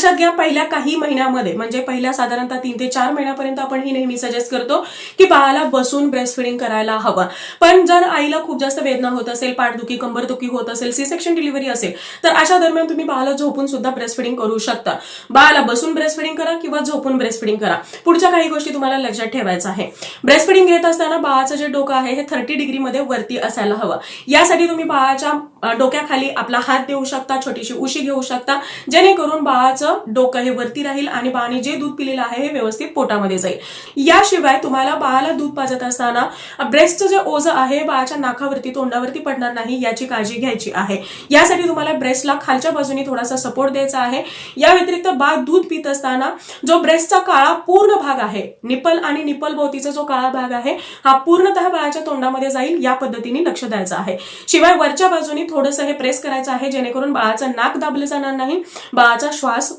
लक्षात घ्या पहिल्या काही महिन्यामध्ये म्हणजे पहिल्या साधारणतः तीन ते चार महिन्यापर्यंत आपण ही नेहमी सजेस्ट करतो की बाळाला बसून ब्रेस्ट फिडिंग करायला हवं. पण जर आईला खूप जास्त वेदना होत असेल पाठदुखी कंबरदुखी होत असेल सी सेक्शन डिलिव्हरी असेल तर अशा दरम्यान तुम्ही बाळाला झोपून सुद्धा ब्रेस्ट फिडिंग करू शकता. बाळाला बसून ब्रेस्ट फिडिंग करा किंवा झोपून ब्रेस्ट फिडिंग करा. पुढच्या काही गोष्टी तुम्हाला लक्षात ठेवायचं आहे. ब्रेस्ट फिडिंग घेत असताना बाळाचं जे डोकं आहे हे थर्टी डिग्रीमध्ये वरती असायला हवं. यासाठी तुम्ही बाळाच्या डोक्याखाली आपला हात देऊ शकता छोटीशी उशी घेऊ शकता. जेणेकरून बाळाचं डोकं हे वरती राहील आणि बाळाने जे दूध पिलेलं आहे हे व्यवस्थित पोटामध्ये जाईल. याशिवाय तुम्हाला बाळाला दूध पाजत असताना ब्रेस्टचं जे ओझं आहे बाळाच्या नाकावरती तोंडावरती पडणार नाही याची काळजी घ्यायची आहे. यासाठी तुम्हाला ब्रेस्टला खालच्या बाजूने थोडासा सपोर्ट द्यायचा आहे. या व्यतिरिक्त बाळ दूध पित असताना जो ब्रेस्टचा काळा पूर्ण भाग आहे निपल आणि निपल भोवतीचा जो काळा भाग आहे हा पूर्णतः बाळाच्या तोंडामध्ये जाईल या पद्धतीने लक्ष द्यायचं आहे. शिवाय वरच्या बाजूने थोडंसं हे प्रेस करायचं आहे जेणेकरून बाळाचं नाक दाबलं जाणार नाही बाळाचा श्वास